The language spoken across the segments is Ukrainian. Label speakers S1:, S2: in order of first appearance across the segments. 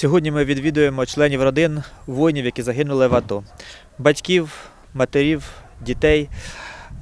S1: Сьогодні ми відвідуємо членів родин воїнів, які загинули в АТО. Батьків, матерів, дітей.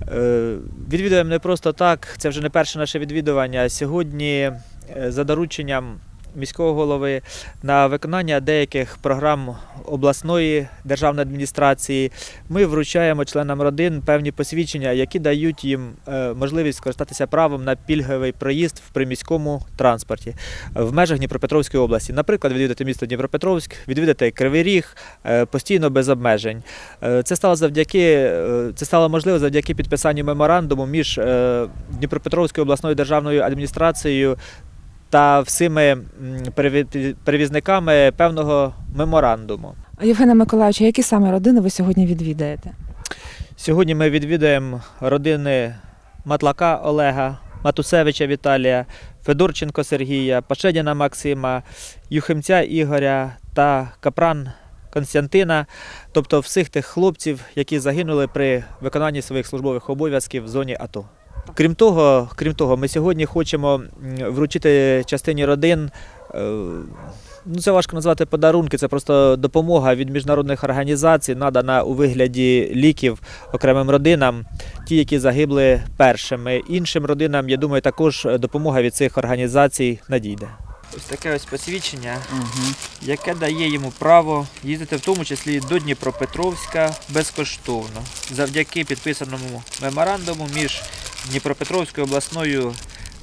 S1: Е, Відвідуємо не просто так, це вже не перше наше відвідування. Сьогодні е, за дорученням міського голови на виконання деяких програм обласної державної адміністрації ми вручаємо членам родин певні посвідчення, які дають їм е, можливість скористатися правом на пільговий проїзд в приміському транспорті в межах Дніпропетровської області. Наприклад, відвідати місто Дніпропетровськ, відвідати Кривий Ріг е, постійно без обмежень. Е, Це стало завдяки це стало можливо завдяки підписанню меморандуму між Дніпропетровською обласною державною адміністрацією та всіми перевізниками певного меморандуму.
S2: Євгена Миколаївича, які саме родини ви сьогодні відвідаєте?
S1: Сьогодні ми відвідаємо родини Матлака Олега, Матусевича Віталія, Федорченко Сергія, Пашедіна Максима, Юхимця Ігоря та Капран Константина, тобто всіх тих хлопців, які загинули при виконанні своїх службових обов'язків в зоні АТО. Крім того, крім того, ми сьогодні хочемо вручити частині родин. е, Ну, це важко назвати подарунки, це просто допомога від міжнародних організацій, надана у вигляді ліків окремим родинам, ті, які загибли першими. Іншим родинам, я думаю, також допомога від цих організацій надійде. Ось таке ось посвідчення, яке дає йому право їздити в тому числі до Дніпропетровська безкоштовно, завдяки підписаному меморандуму між Дніпропетровською обласною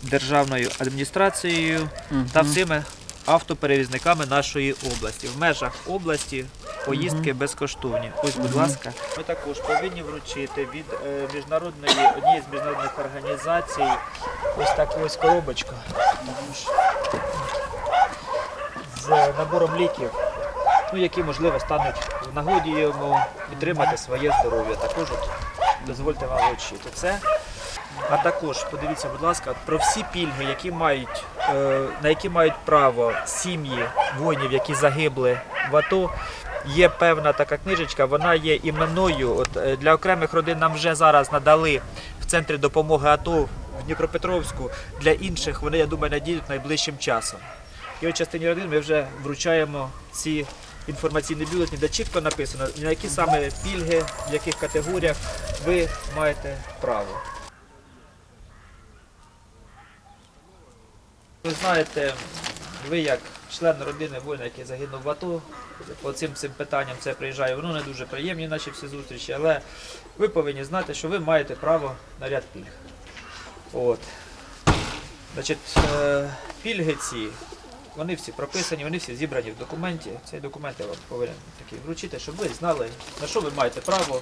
S1: державною адміністрацією та всіми автоперевізниками нашої області. В межах області поїздки безкоштовні. Ось, будь ласка. Ми також повинні вручити від е, міжнародної однієї з міжнародних організацій ось таку ось коробочку. З набором ліків, ну, які, можливо, стануть в нагоді йому підтримати своє здоров'я. Також от, дозвольте вам вручити це. А також подивіться, будь ласка, про всі пільги, які мають, е, на які мають право сім'ї воїнів, які загибли в АТО. Є певна така книжечка, вона є іменною. От е, для окремих родин нам вже зараз надали в центрі допомоги АТО в Дніпропетровську. Для інших вони, я думаю, надійдуть найближчим часом. І от частині родин ми вже вручаємо ці інформаційні бюлетні, де чітко написано, на які саме пільги, в яких категоріях ви маєте право. Ви знаєте, ви як член родини воїна, який загинув в АТО, по цим цим питанням це приїжджає, воно не дуже приємні, наші всі зустрічі, але ви повинні знати, що ви маєте право на ряд пільг. От. Значить, е, пільги ці, вони всі прописані, вони всі зібрані в документі. Цей документ я вам повинен такий вручити, щоб ви знали, на що ви маєте право,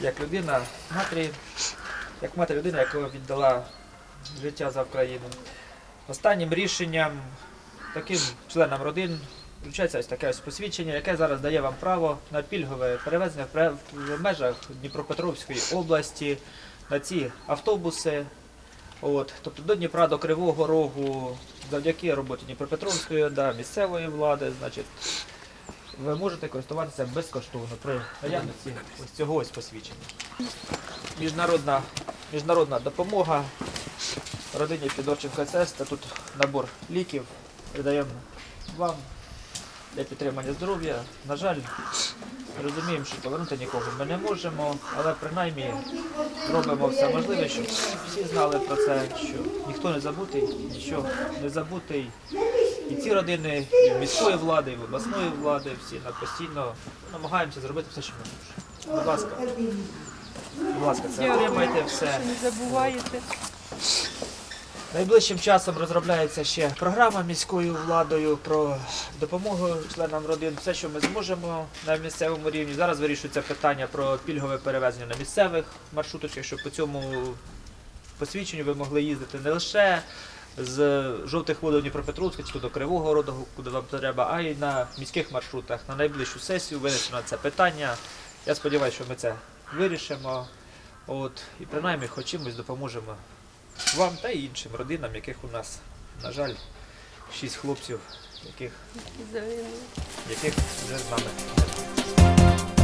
S1: як людина матері, як мати людина, яка віддала життя за Україну. Останнім рішенням таким членам родин включається ось таке ось посвідчення, яке зараз дає вам право на пільгове перевезення в межах Дніпропетровської області на ці автобуси. От, тобто до Дніпра, до Кривого Рогу, завдяки роботі Дніпропетровської ОДА, місцевої влади, значить, ви можете користуватися безкоштовно при наявності ось цього ось посвідчення. Міжнародна, міжнародна допомога родині Федорченко СС, та тут набор ліків передаємо вам для підтримання здоров'я. На жаль, розуміємо, що повернути нікого ми не можемо, але принаймні робимо все можливе, щоб всі знали про це, що ніхто не забутий, нічого не забутий. І ці родини, і міської влади, і обласної влади, всі на- постійно намагаємося зробити все, що ми можемо. Будь ласка, будь ласка, це отримайте все.
S3: Не забувайте.
S1: Найближчим часом розробляється ще програма міською владою про допомогу членам родин, все, що ми зможемо на місцевому рівні. Зараз вирішується питання про пільгове перевезення на місцевих маршрутах, щоб по цьому посвідченню ви могли їздити не лише з жовтих водів Дніпропетровська чи до Кривого Роду, куди вам треба, а й на міських маршрутах. На найближчу сесію винесено це питання. Я сподіваюся, що ми це вирішимо. От, і принаймні хоч допоможемо вам та й іншим родинам, яких у нас, на жаль, шість хлопців, яких, яких вже з нами немає.